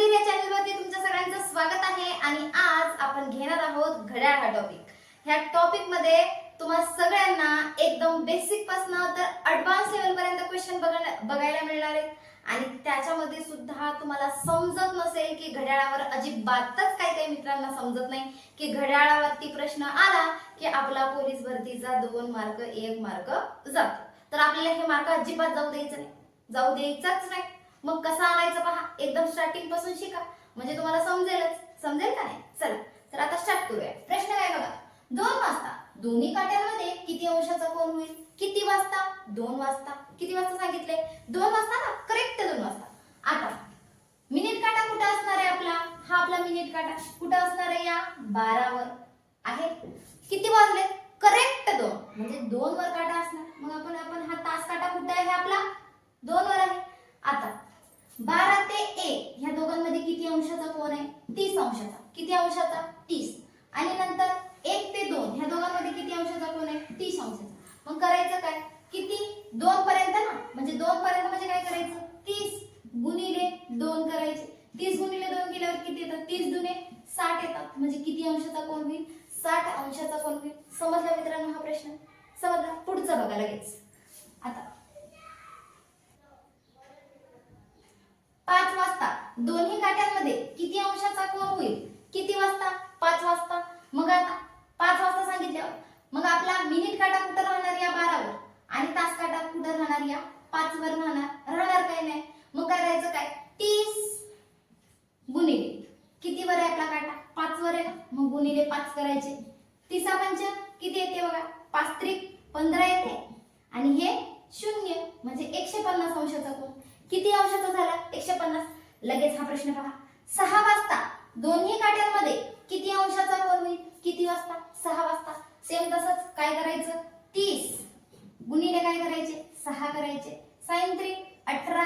मंदिर या चॅनलवरती तुमच्या सगळ्यांचं स्वागत आहे आणि आज आपण घेणार आहोत घड्याळ हा टॉपिक ह्या टॉपिकमध्ये तुम्हा सगळ्यांना एकदम बेसिक पासन तर ऍडव्हान्स लेवल पर्यंत क्वेश्चन बघायला मिळणार आहेत. आणि त्याच्यामध्ये सुद्धा तुम्हाला समजत नसेल की घड्याळावर अजिबातच काही काही मित्रांना समजत नाही. की घड्याळावरती प्रश्न आला की आपला पोलीस भरतीचा दोन मार्क एक मार्क जातो. तर आपल्याला हे मार्क अजिबात जाऊ द्यायचं नाही. जाऊ द्यायचाच नाही. मग कसं आणायचं पहा? एकदम स्टार्टिंगपासून शिका. म्हणजे तुम्हाला समजेलच. समजेल का नाही? चला तर आता स्टार्ट करूया. प्रश्न काय बघा? दोन वाजता. दोन्ही काट्यांमध्ये किती अंशाचा कोण होईल? किती वाजता? दोन वाजता. किती वाजता सांगितले? दोन वाजता ना? करेक्ट दोन वाजता. आता मिनिट काटा कुठं असणार आहे आपला? हा आपला मिनिट काटा. कुठं असणार आहे या? बारावर. आहे? किती वाजले? करेक्ट दोन. म्हणजे दोन वर काटा असणार. मग आपण आपण हा तास काटा कुठे आहे? आपला दोन वर आहे. आता बारा ते एक ह्या दोघांमध्ये किती अंशाचा कोण आहे? तीस अंशाचा. किती अंशाचा? तीस. आणि नंतर एक ते दोन ह्या दोघांमध्ये किती अंशाचा कोण आहे? तीस अंशाचा. मग करायचं काय? किती? दोन पर्यंत ना? म्हणजे दोन पर्यंत म्हणजे काय करायचं? तीस गुणिले दोन करायचे. तीस गुणिले दोन केल्यावर किती येतात? तीस दुने साठ येतात. म्हणजे किती अंशाचा कोण होईल? साठ अंशाचा कोण होईल? समजला मित्रांनो हा प्रश्न? समजला? पुढचा बघा लगेच. आता पाच वाजता. दोन्ही काट्यांमध्ये किती अंशाचा कोण होईल किती वाजता पाच वाजता मग आता पाच वाजता सांगितल्यावर मग आपला मिनिट काटा कुठं राहणार या बारावर आणि तास काटा कुठं राहणार या पाच वर राहणार राहणार काय नाही मग करायचं काय तीस गुणिले किती वर आहे आपला काटा पाच वर आहे ना मग गुणिले पाच करायचे तिसा पंच किती येते बघा पाच त्रिक पंधरा येते आणि हे शून्य म्हणजे एकशे पन्नास अंशाचा कोण किती अंशाचा झाला एकशे पन्नास लगेच हा प्रश्न पहा सहा वाजता दोन्ही काट्यांमध्ये किती अंशाचा कोण होईल? किती वाजता? सहा वाजता? सेम तसंच काय करायचं? तीस. गुणिले काय करायचे? सहा करायचे. साईन त्रिक अठरा.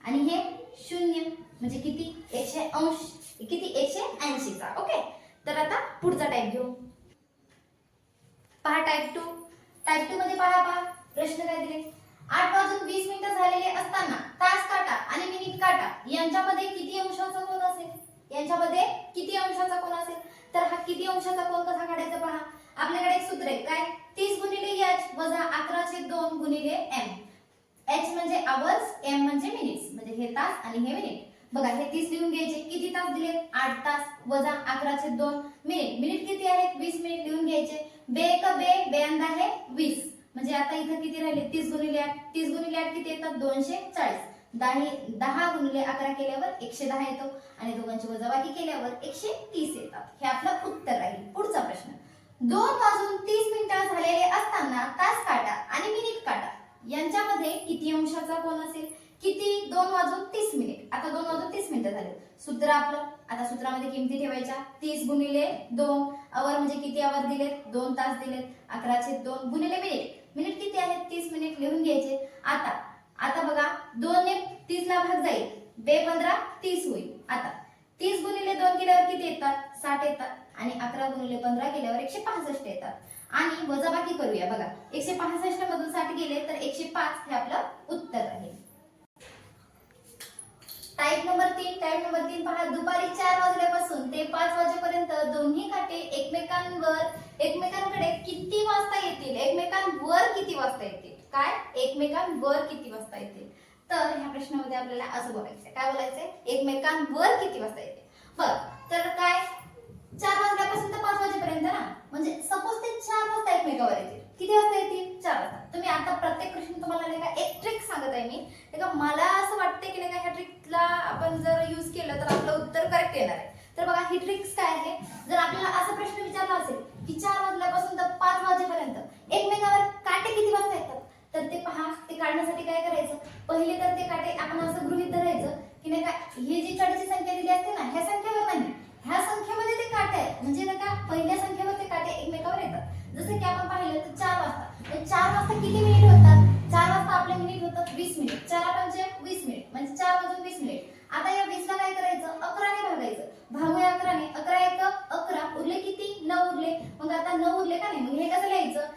आणि हे शून्य. म्हणजे किती? एकशे अंश. किती? एकशे ऐंशीचा. ओके? तर आता पुढचा टाईप घेऊ. पहा टाईप टू टाईप टू मध्ये पहा पहा. प्रश्न काय दिले? आठ वाजून वीस मिनिटं झालेले असताना तास काटा आणि मिनिट काटा यांच्यामध्ये किती अंशाचा कोण असेल? यांच्यामध्ये किती अंशाचा कोण असेल? तर हा किती अंशाचा कोण कसा काढायचा पहा? आपल्याकडे एक सूत्र आहे. काय? तीस गुणिले एच वजा अकराशे दोन गुणिले एम एच म्हणजे आवर्स एम म्हणजे मिनिट्स म्हणजे हे तास आणि हे मिनिट बघा हे तीस लिहून घ्यायचे. किती तास दिले? आठ तास. वजा अकराशे दोन मिनिट मिनिट किती आहेत? वीस मिनिट लिहून घ्यायचे. बे क बे बेंद हे वीस. म्हणजे आता इथं किती राहिले? तीस गुणिले आठ. तीस गुणिले आठ किती येतात? दोनशे चाळीस. दही दहा गुणिले अकरा केल्यावर एकशे दहा येतो आणि दोघांची वजाबाकी केल्यावर एकशे तीस येतात. हे आपलं उत्तर राहील. पुढचा प्रश्न. दोन वाजून तीस मिनिटं झालेले असताना तास काटा आणि मिनिट काटा. यांच्यामध्ये किती अंशाचा कोण असेल? किती? दोन वाजून तीस मिनिट. आता दोन वाजून तीस मिनिटं झाले. सूत्र आपलं. आता सूत्रामध्ये किमती ठेवायच्या? तीस गुणिले दोन. अवर म्हणजे किती अवर दिलेत? दोन तास दिलेत. अकराचे दोन गुणिले मिनिट. मिनिट किती आहेत? तीस मिनिट लिहून घ्यायचे. आता आता बघा दोन ने तीस ला भाग जाईल. बे पंधरा तीस होईल. आता तीस गुणिले दोन केल्यावर किती येतात? साठ येतात. आणि अकरा गुणिले पंधरा केल्यावर एकशे पासष्ट येतात. आणि वजाबाकी करूया. बघा एकशे पासष्ट मधून साठ गेले तर एकशे पाच हे आपलं उत्तर आहे. टाईप नंबर तीन टाईप नंबर तीन पहा. दुपारी चार वाजल्यापासून ते पाच वाजेपर्यंत दोन्ही काटे एकमेकांवर एकमेकांकडे किती वाजता येतील? एकमेकांवर किती वाजता येतील? काय? एकमेकांवर किती वाजता येतील तर ह्या प्रश्नामध्ये आपल्याला असं बोलायचंय. काय बोलायचंय? एकमेकांवर किती वाजता येते? बर तर काय? चार वाजल्यापासून तर पाच वाजेपर्यंत ना म्हणजे सपोज ते चार वाजता एकमेकावर येतील किती वाजता येतील चार वाजता तुम्ही आता प्रत्येक प्रश्न तुम्हाला नाही का एक ट्रिक सांगत आहे मी नाही का मला असं वाटते की नाही का ह्या ट्रिकला आपण जर यूज केलं तर आपलं उत्तर करेक्ट येणार आहे तर बघा ही ट्रिक्स काय आहे जर आपल्याला असा प्रश्न विचारला असेल की चार वाजल्यापासून तर पाच वाजेपर्यंत एकमेकावर काटे किती वाजता येतात तर ते पहा ते काढण्यासाठी काय करायचं पहिले तर ते काटे आपण असं गृहित धरायचं की नाही का हे जी काट्याची संख्या दिली असते ना ह्या संख्येवर नाही ह्या संख्येमध्ये ते काटे आहेत म्हणजे नाही का पहिल्या संख्येवर ते काटे एकमेकावर येतात जसं की आपण पाहिलं तर चार वाजता. चार वाजता किती मिनिट होतात? चार वाजता आपले मिनिट होतात वीस मिनिट चार पंचे वीस मिनिट म्हणजे चार वाजून वीस मिनिट आता या वीसला काय करायचं? अकराने भागायचं. भागूया अकराने. अकरा एक अकरा. उरले किती? नऊ उरले. मग आता नऊ उरले का नाही? मग हे कसं लिहायचं?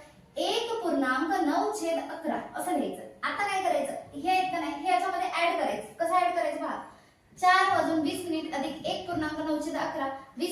एक पूर्णांक नऊ छेद अकरा. असं लिहायचं. आता काय करायचं? हे येत का नाही? हे याच्यामध्ये ऍड करायचं. कसं ऍड करायचं पहा चार वाजून वीस मिनिट अधिक एक पूर्णांक नऊशे अकरा. वीस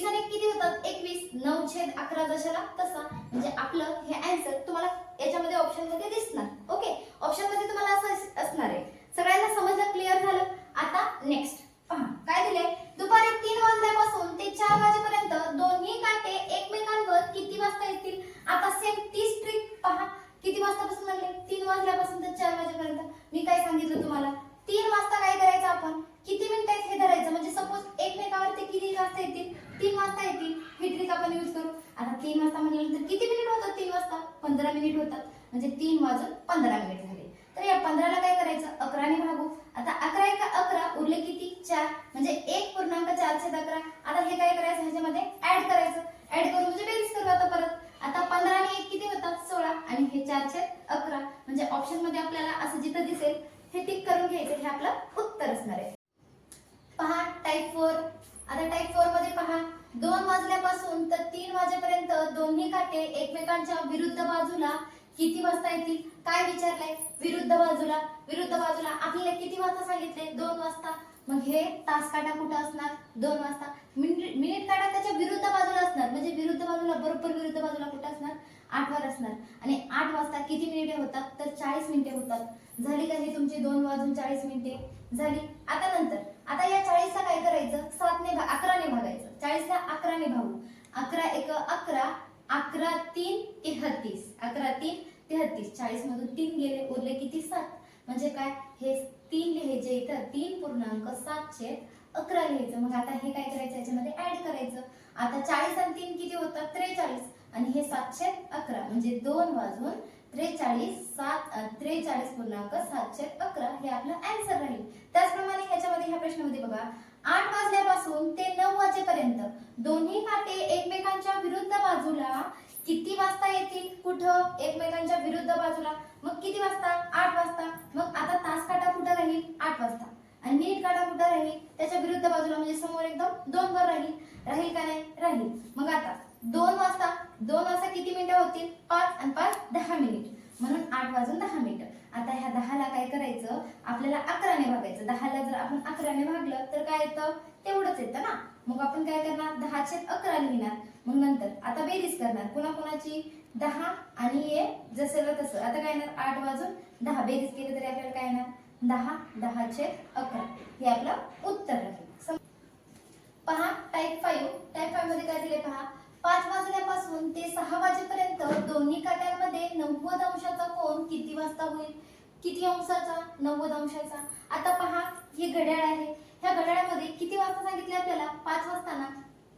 एकवीस नऊ छेद अकरा जशाला तसा. म्हणजे आपलं हे आन्सर तुम्हाला याच्यामध्ये ऑप्शनमध्ये दिसणार. ओके ऑप्शनमध्ये तुम्हाला असं असणार आहे. सगळ्यांना समजलं क्लिअर झालं? आता नेक्स्ट पहा काय दिले दुपारी तीन वाजल्यापासून ते चार वाजेपर्यंत दोन्ही काटे एकमेकांवर किती वाजता येतील आता सेम तीच ट्रिक पहा किती वाजतापासून म्हणले तीन वाजल्यापासून तर चार वाजेपर्यंत मी काय सांगितलं तुम्हाला तीन वाजता काय करायचं आपण किती मिनिट आहेत हे धरायचं म्हणजे सपोज एकमेकावर ते किती वाजता येतील तीन वाजता येतील ही ट्रिक आपण यूज करू आता तीन वाजता म्हटल्यानंतर किती मिनिट होतात तीन वाजता पंधरा मिनिट होतात. म्हणजे तीन वाजून पंधरा मिनिट झाले. तर या पंधराला काय करायचं? अकराने भागू. आता अकरा एका अकरा उरले किती? चार. म्हणजे एक पूर्णांक चारशे अकरा. आता हे काय करायचं? ह्याच्यामध्ये ऍड करायचं. ऍड करू म्हणजे बेरीज करू आता परत. आता पंधरा आणि एक किती होतात सोळा. आणि हे चारशे अकरा. म्हणजे ऑप्शनमध्ये आपल्याला असं जिथं दिसेल हे टिक करून घ्यायचं. हे आपलं उत्तर असणार आहे. पहा टाईप फोर आता टाईप फोरमध्ये पहा. दोन वाजल्यापासून तर तीन वाजेपर्यंत दोन्ही काटे एकमेकांच्या विरुद्ध बाजूला किती वाजता येतील? काय विचारलंय? विरुद्ध बाजूला विरुद्ध बाजूला. आपल्याला किती वाजता सांगितले? दोन वाजता. मग हे तास काटा कुठं असणार? दोन वाजता. मिनिट मिनिट काटा त्याच्या विरुद्ध बाजूला असणार. म्हणजे विरुद्ध बाजूला बरोबर विरुद्ध बाजूला कुठं असणार? आठ वर असणार. आणि आठ वाजता किती मिनिटे होतात? तर चाळीस मिनिटे होतात. झाली का ही तुमची दोन वाजून चाळीस मिनिटे? झाली. आता नंतर. आता या चाळीसला काय करायचं? सातने भा अकराने भागायचं. चाळीसला अकराने भागू. अकरा एक अकरा अकरा तीन तेहतीस. अकरा तीन तेहतीस. चाळीस मधून तीन गेले उरले किती? सात. म्हणजे काय? हे तीन लिहायचे इथं. तीन पूर्णांक सातशे अकरा लिहायचं. मग आता हे काय करायचं? याच्यामध्ये ऍड करायचं. आता चाळीस आणि तीन किती होतात? त्रेचाळीस. आणि हे सातशे अकरा. म्हणजे दोन वाजून त्रेचाळीस सात त्रेचाळीस पूर्णांक सातशे अकरा हे आपलं आन्सर राहील. त्याचप्रमाणे ह्याच्यामध्ये ह्या प्रश्नामध्ये बघा आठ वाजल्यापासून ते नऊ वाजेपर्यंत दोन्ही काटे एकमेकांच्या विरुद्ध बाजूला किती वाजता येतील? कुठं? एकमेकांच्या विरुद्ध बाजूला. मग किती वाजता? आठ वाजता. मग आता तास काटा कुठं राहील? आठ वाजता. आणि मिनिट काटा कुठं राहील? त्याच्या विरुद्ध बाजूला म्हणजे समोर एकदम दोन वर राहील. राहील का नाही? राहील. मग आता दोन वाजता दोन वाजता किती मिनिटं होतील? पाच आणि पाच दहा मिनिट. म्हणून आठ वाजून दहा मिनिटं. आता ह्या दहाला काय करायचं? आपल्याला अकराने भागायचं. दहाला जर आपण अकराने भागलं तर काय येतं? तेवढंच येतं ना. मग आपण काय करणार? दहाचे अकरा लिहिणार. मग नंतर आता बेरीज करणार. कोणाकोणाची? दहा आणि हे जसं तसं. आता काय येणार? आठ वाजून दहा. बेरीज केली तरी आपल्याला काय येणार? दहा दहाचे अकरा. हे आपलं उत्तर राहील सम- पहा टाईप फाईव्ह टाईप फाईव्हमध्ये काय दिले पहा? पाच वाजल्यापासून ते सहा वाजेपर्यंत दोन्ही काट्यांमध्ये नव्वद अंशाचा कोण किती वाजता होईल? किती अंशाचा? नव्वद अंशाचा. आता पहा ही घड्याळ आहे. ह्या घड्याळामध्ये किती वाजता सांगितले आपल्याला? पाच वाजता ना?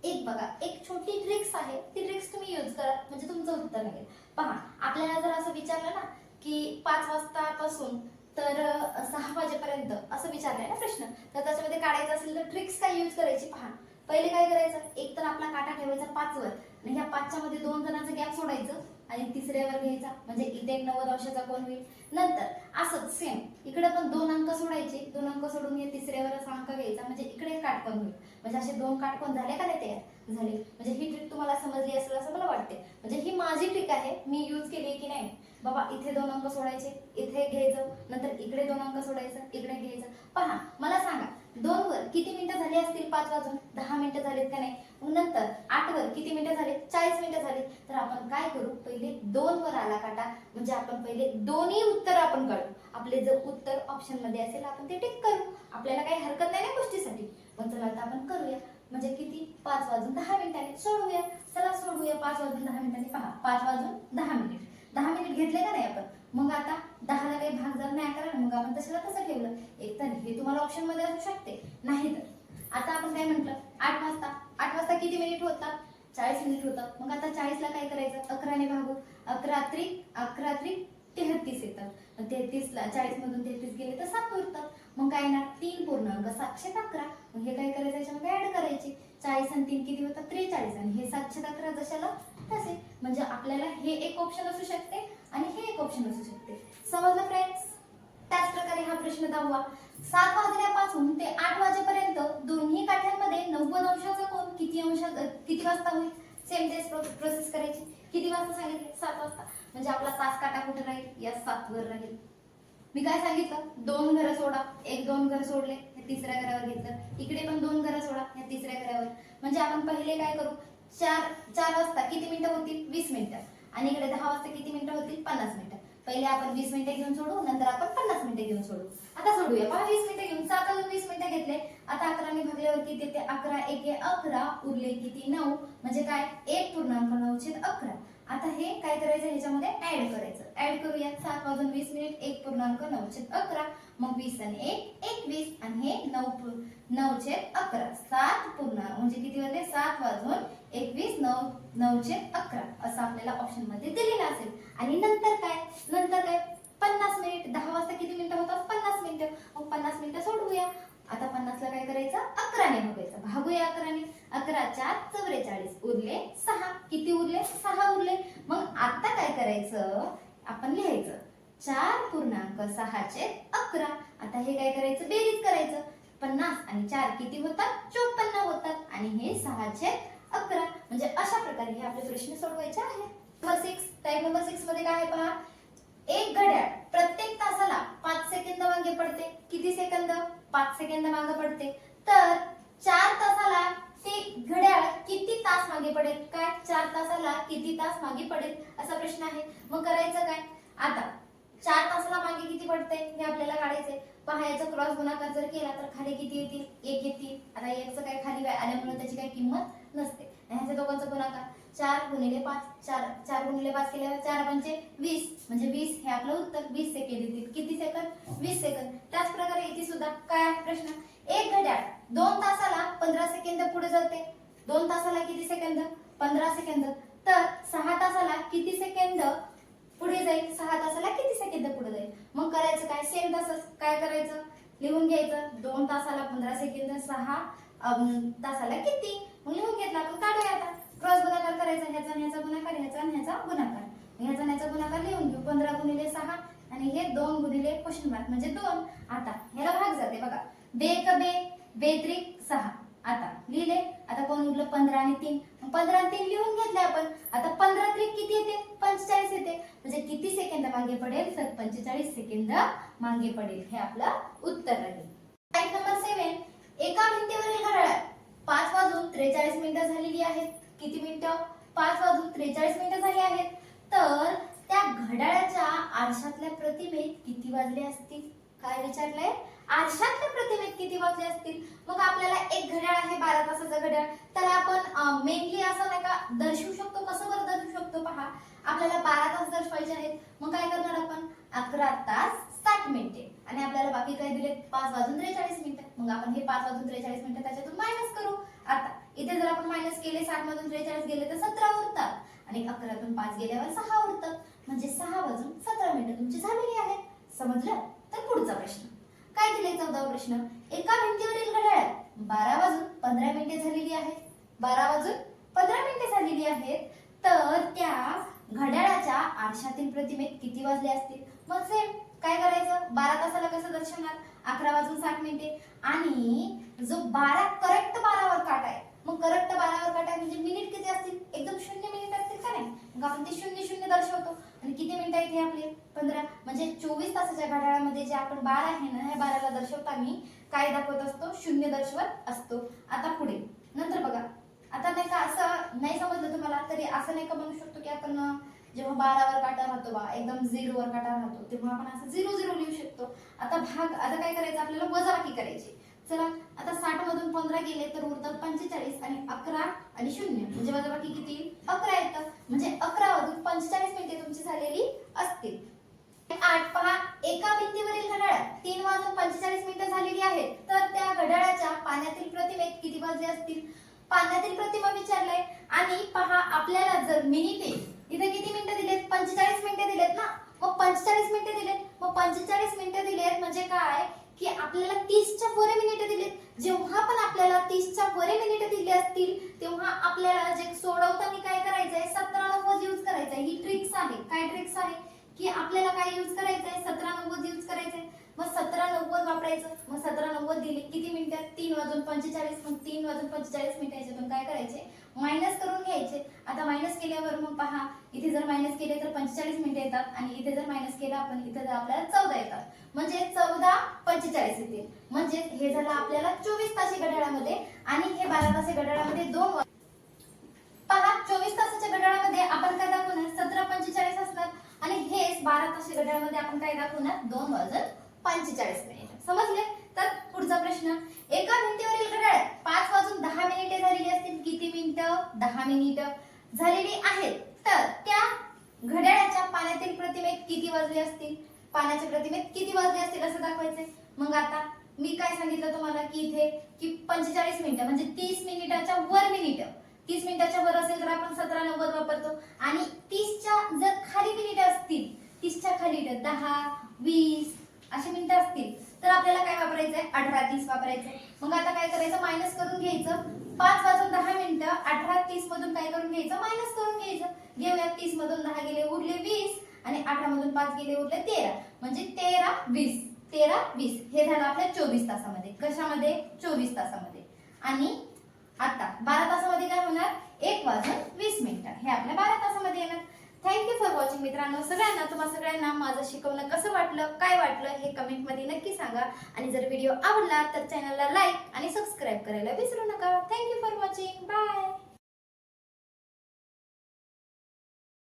एक बघा एक छोटी ट्रिक्स आहे. ती ट्रिक्स तुम्ही यूज करा. म्हणजे तुमचं उत्तर लागेल पहा आपल्याला जर असं विचारलं ना की पाच वाजतापासून तर सहा वाजेपर्यंत असं विचारलंय ना प्रश्न? तर त्याच्यामध्ये काढायचं असेल तर ट्रिक्स काय यूज करायची? पहा. पहिले काय करायचं? एक तर आपला काटा ठेवायचा पाचवर. आणि ह्या पाचच्या मध्ये दोन जणांचं गॅप सोडायचं आणि तिसऱ्यावर घ्यायचा. म्हणजे इथे एक नव्वद अंशाचा कोण होईल? नंतर असंच सेम इकडे पण दोन अंक सोडायचे. दोन अंक सोडून हे तिसऱ्यावर असा अंक घ्यायचा. म्हणजे इकडे काटकोन होईल. म्हणजे असे दोन काटकोन झाले का नाही तयार झाले. म्हणजे ही ट्रिक तुम्हाला समजली असेल असं मला वाटते. म्हणजे ही माझी ट्रिक आहे. मी यूज केली की नाही? बाबा इथे दोन अंक सोडायचे. इथे घ्यायचं. नंतर इकडे दोन अंक सोडायचं. इकडे घ्यायचं. पहा मला सांगा. दोन वर किती मिनिटं झाली असतील पाच वाजून? दहा झालेत का नाही? मग नंतर आठवर किती मिनिटं झाले चाळीस मिनिटं झाली तर आपण काय करू? पहिले दोन वर आला काटा. म्हणजे आपण पहिले दोन्ही उत्तर आपण काढू. आपले जर उत्तर ऑप्शनमध्ये असेल आपण ते टिक करू. आपल्याला काही हरकत नाही ना गोष्टीसाठी. मग चला आता आपण करूया. म्हणजे किती? पाच वाजून दहा मिनिटांनी. सोडवूया. चला सोडवूया. पाच वाजून दहा मिनिटांनी. पहा पाच वाजून दहा मिनिट. दहा मिनिट घेतले का नाही आपण? मग आता दहाला काही भाग जर नाही करा मग आपण तशाला तसं ठेवलं. एक तर हे तुम्हाला ऑप्शनमध्ये असू शकते. नाही तर आता आपण काय म्हटलं? आठ वाजता. आठ वाजता किती मिनिट होतात? चाळीस मिनिट होतात. मग आता चाळीसला काय करायचं? अकराने भागू. अकरा त्रिक अकरा त्रिक तेहतीस येतात तेहतीसला चाळीस मधून तेहतीस गेले तर सात उरतात. मग काय येणार? तीन पूर्णांक सातशे अकरा. मग हे काय करायचं? याच्यामध्ये ऍड करायचे. चाळीस आणि तीन किती होतात? त्रेचाळीस. आणि हे सातशे अकरा जशाला तसे. म्हणजे आपल्याला हे एक ऑप्शन असू शकते आणि हे एक ऑप्शन असू शकते. समजलं फ्रेंड्स त्याचप्रकारे हा प्रश्न दहावा. सात वाजल्यापासून ते आठ वाजेपर्यंत दोन्ही काठ्यांमध्ये नव्वद अंशाचा कोण किती अंश किती वाजता होईल? सेम तेच प्रोसेस करायची. किती वाजता सांगितले? सात वाजता. म्हणजे आपला तास काटा कुठे राहील? या सात वर राहील. मी काय सांगितलं? दोन घर सोडा. एक दोन घर सोडले हे तिसऱ्या घरावर घेतलं. इकडे पण दोन घरं सोडा या तिसऱ्या घरावर. म्हणजे आपण पहिले काय करू? चार चार वाजता किती मिनिटं होतील? वीस मिनिटं. आणि इकडे दहा वाजता किती मिनिटं होतील? पन्नास मिनिटं. पहिले आपण वीस मिनिटं घेऊन सोडू नंतर आपण पन्नास मिनिटं घेऊन सोडू. आता सोडूया. पहा वीस मिनिटं घेऊन सात अजून वीस मिनिटं घेतले. आता अकराने भागल्यावर किती येते अकरा एके अकरा उरले किती? नऊ. म्हणजे काय? एक पूर्णांक नऊ छेद अकरा. आता हे काय करायचं? ह्याच्यामध्ये ऍड करायचं. ऍड करूया. सात वाजून वीस मिनिट एक पूर्णांक नऊ छेद अकरा. मग वीस आणि एक एकवीस. आणि हे नऊ नऊ छेद अकरा. सात पूर्णांक म्हणजे किती वाजले सात वाजून एकवीस नऊ नऊ छेद अकरा. असं आपल्याला ऑप्शनमध्ये दिलेलं असेल. आणि नंतर काय? नंतर काय? पन्नास मिनिट दहा वाजता किती मिनिटं होतात? पन्नास मिनिटं. मग पन्नास मिनिटं सोडवूया. आता पन्नासला काय करायचं? अकराने भागायचं भागूया अकराने. अकरा चार चौवेचाळीस. उरले सहा. किती उरले? सहा उरले. मग आता काय करायचं? आपण लिहायचं. चार पूर्णांक सहाचे अकरा. आता हे काय करायचं? बेरीज करायचं. पन्नास आणि चार किती होतात? चोपन्न होतात. आणि हे सहाचे अकरा. म्हणजे अशा प्रकारे हे आपले प्रश्न सोडवायचे आहे नंबर सिक्स टाइप नंबर सिक्समध्ये काय आहे पहा? एक घड्याळ प्रत्येक तासाला पाच सेकंद मागे पडते. किती सेकंद? पाच सेकंद मागे पडते. तर चार तासाला ते घड्याळ किती तास मागे पडेल? काय? चार तासाला किती तास मागे पडेल? असा प्रश्न आहे. मग करायचं काय? आता चार तासाला मागे किती पडते? हे आपल्याला काढायचंय. पहा याचा क्रॉस गुणाकार जर केला तर खाली किती येतील? एक येतील. आता एकचं काय खाली आल्यामुळे त्याची काही किंमत नसते. ह्याच्या दोघांचा गुणाकार. चार गुणिले पाच चार चार गुणिले पाच केल्यावर चार पंचे वीस. म्हणजे वीस हे आपलं उत्तर. वीस सेकंद येतील. किती सेकंद? वीस सेकंद. त्याच प्रकारे इथे सुद्धा काय प्रश्न? एक घड्याळ. दोन तासाला पंधरा सेकंद पुढे जाते. दोन तासाला किती सेकंद? पंधरा सेकंद. तर सहा तासाला किती सेकंद पुढे जाईल? सहा तासाला किती सेकंद पुढे जाईल? मग करायचं काय? सेम तासच काय करायचं? लिहून घ्यायचं. दोन तासाला पंधरा सेकंद सहा तासाला किती? मग लिहून घेतला. आपण काढूया आता. क्रॉस गुणाकार करायचा ह्याचा ह्याचा गुणाकार ह्याचा ह्याचा गुणाकार. ह्याचा ह्याचा गुणाकार लिहून घेऊ. पंधरा गुणिले सहा आणि हे दोन गुणिले क्वेश्चन मार्क म्हणजे दोन. आता ह्याला भाग जाते बघा. बे क बे बेत्रिक सहा. आता लिहिले. आता कोण उरलं? पंधरा आणि तीन. पंधरा तीन लिहून घेतले आपण. आता पंधरा त्रिक किती येते? पंचेचाळीस येते. म्हणजे किती सेकंद मागे पडेल? तर पंचेचाळीस सेकंद मागे पडेल. हे आपलं उत्तर आहे. नंबर सेवन एका भिंतीवरील घड्याळात पाच वाजून त्रेचाळीस मिनिटं झालेली आहेत. किती मिनिटं? पाच वाजून त्रेचाळीस मिनिटं झाली आहेत. तर त्या घड्याळाच्या आरशातल्या प्रतिमेत किती वाजले असतील? काय विचारलंय? आरशातल्या प्रतिमेत किती वाजले असतील? मग आपल्याला एक घड्याळ आहे बारा तासाचं घड्याळ. त्याला आपण मेनली असं नाही का दर्शवू शकतो. कसं बरं दर्शवू शकतो पहा. आपल्याला बारा तास दर्शवायचे आहेत. मग काय करणार आपण? अकरा तास साठ मिनिटे. आणि आपल्याला बाकी काय दिले पाच वाजून त्रेचाळीस मिनिटं. मग आपण हे पाच वाजून त्रेचाळीस मिनिटं त्याच्यातून मायनस करू. आता इथे जर आपण मायनस केले साठ मधून त्रेचाळीस गेले तर सतरा उरतात. आणि अकरातून पाच गेल्यावर सहा उरतात. म्हणजे सहा वाजून सतरा मिनिटं तुमची झालेली आहेत. समजलं? तर पुढचा प्रश्न. काय दिले चौदा प्रश्न? एका भिंतीवरील घड्याळ बारा वाजून पंधरा मिनिटे झालेली आहेत बारा वाजून पंधरा मिनिटे झालेली आहेत. तर त्या घड्याळाच्या आरशातील प्रतिमेत किती वाजले असतील? मग सेम काय करायचं? बारा तासाला कसं दर्शनार अकरा वाजून साठ मिनिटे. आणि जो बारा करेक्ट बारावर काट आहे मग करेक्ट बारावर काट आहे म्हणजे मिनिट किती असतील? एकदम शून्य मिनिट असतील का नाही? मग आपण ते शून्य शून्य दर्शवतो. आणि किती मिनिटं आहेत हे आपले? पंधरा. म्हणजे चोवीस तासाच्या घड्याळामध्ये जे आपण बारा आहे ना ह्या बाराला दर्शवताना काय दाखवत असतो? शून्य दर्शवत असतो. आता पुढे. नंतर बघा. आता नाही का असं नाही समजलं तुम्हाला? तरी असं नाही का म्हणू शकतो की आपण जेव्हा बारावर काटा राहतो बा एकदम झिरोवर काटा राहतो तेव्हा आपण असं झिरो झिरो लिहू शकतो. आता भाग आता काय करायचं? आपल्याला वजाबाकी करायची. चला आता साठ मधून पंधरा गेले तर उरतात पंचेचाळीस आणि अकरा आणि शून्य. म्हणजे वजाबाकी किती? येईल? अकरा येतं. म्हणजे अकरा मधून पंचेचाळीस मिनिटे तुमची झालेली असतील. आठ पहा एका भिंतीवरील घड्याळात तीन वाजून पंचेचाळीस मिनिटं झालेली आहेत तर त्या घड्याळाच्या पाण्यातील प्रतिमेत किती वाजले असतील? पाण्यातील प्रतिमा विचारलाय. आणि पहा आपल्याला जर मिनिटे इथे किती मिनिटं दिलेत पंचेचाळीस मिनिटं दिलेत ना? मग पंचेचाळीस मिनिटं दिलेत. मग पंचेचाळीस मिनिटं दिलेत म्हणजे काय? की आपल्याला तीसच्या वरे मिनिटं दिलेत. जेव्हा पण आपल्याला तीसच्या वरे मिनिटं दिली असतील तेव्हा आपल्याला जे सोडवताना काय करायचंय? सतरा नव्वद यूज करायचंय. ही ट्रिक्स आहे. काय ट्रिक्स आहे? की आपल्याला काय यूज करायचंय? सतरा नव्वद यूज करायचंय. मग सतरा नव्वद वापरायचं. मग सतरा नव्वद दिले. किती मिनिटात तीन वाजून पंचेचाळीस. मग तीन वाजून पंचेचाळीस मिनिटाच्यातून काय करायचे? मायनस करून घ्यायचे. आता मायनस केल्यावर मग पहा इथे जर मायनस केले तर पंचेचाळीस मिनिटं येतात आणि इथे जर मायनस केलं आपण इथे जर आपल्याला चौदा येतात. म्हणजे चौदा पंचेचाळीस येतील म्हणजे हे झालं आपल्याला चोवीस तासी घड्याळामध्ये आणि हे बारा तासी घड्याळामध्ये दोन पहा चोवीस तासाच्या घड्याळामध्ये आपण काय दाखवणार? सतरा पंचेचाळीस असणार. आणि हेच बारा तासी घड्याळामध्ये आपण काय दाखवणार? दोन वाजून पंचेचाळीस मिनिट. समजले? तर पुढचा प्रश्न. एका भिंतीवरील घड्याळ पाच वाजून दहा मिनिटे झालेली असतील. किती मिनिटं? दहा मिनिटं झालेली आहेत. तर त्या घड्याळाच्या पाण्यातील प्रतिमेत किती वाजले असतील? पाण्याच्या प्रतिमेत किती वाजले असतील असं दाखवायचंय. मग आता मी काय सांगितलं तुम्हाला की इथे की पंचेचाळीस मिनिटं म्हणजे तीस मिनिटाच्या वर मिनिटं. तीस मिनिटाच्या वर असेल तर आपण सतरा नव्वद वापरतो. आणि तीसच्या जर खाली मिनिटं असतील तीसच्या खाली दहा वीस अशी मिनिटं असतील. तर आपल्याला काय वापरायचंय? अठरा तीस वापरायचंय. मग आता काय करायचं? मायनस करून घ्यायचं. पाच वाजून दहा मिनिटं. अठरा तीस मधून काय करून घ्यायचं? मायनस करून घ्यायचं. घेऊया तीस मधून दहा गेले उरले वीस. आणि अठरा मधून पाच गेले उरले तेरा. म्हणजे तेरा वीस. तेरा वीस. हे झालं आपल्या चोवीस तासामध्ये. कशामध्ये? चोवीस तासामध्ये. आणि आता बारा तासामध्ये काय होणार? एक वाजून वीस मिनिटं. हे आपल्या बारा तासामध्ये येणार. थँक्यू फॉर वॉचिंग मित्रांनो. सगळ्यांना तुम्हाला सगळ्यांना माझं शिकवणं कसं वाटलं काय वाटलं हे कमेंटमध्ये नक्की सांगा. आणि जर व्हिडिओ आवडला तर चॅनलला लाईक आणि सबस्क्राईब करायला विसरू नका. Thank you for watching bye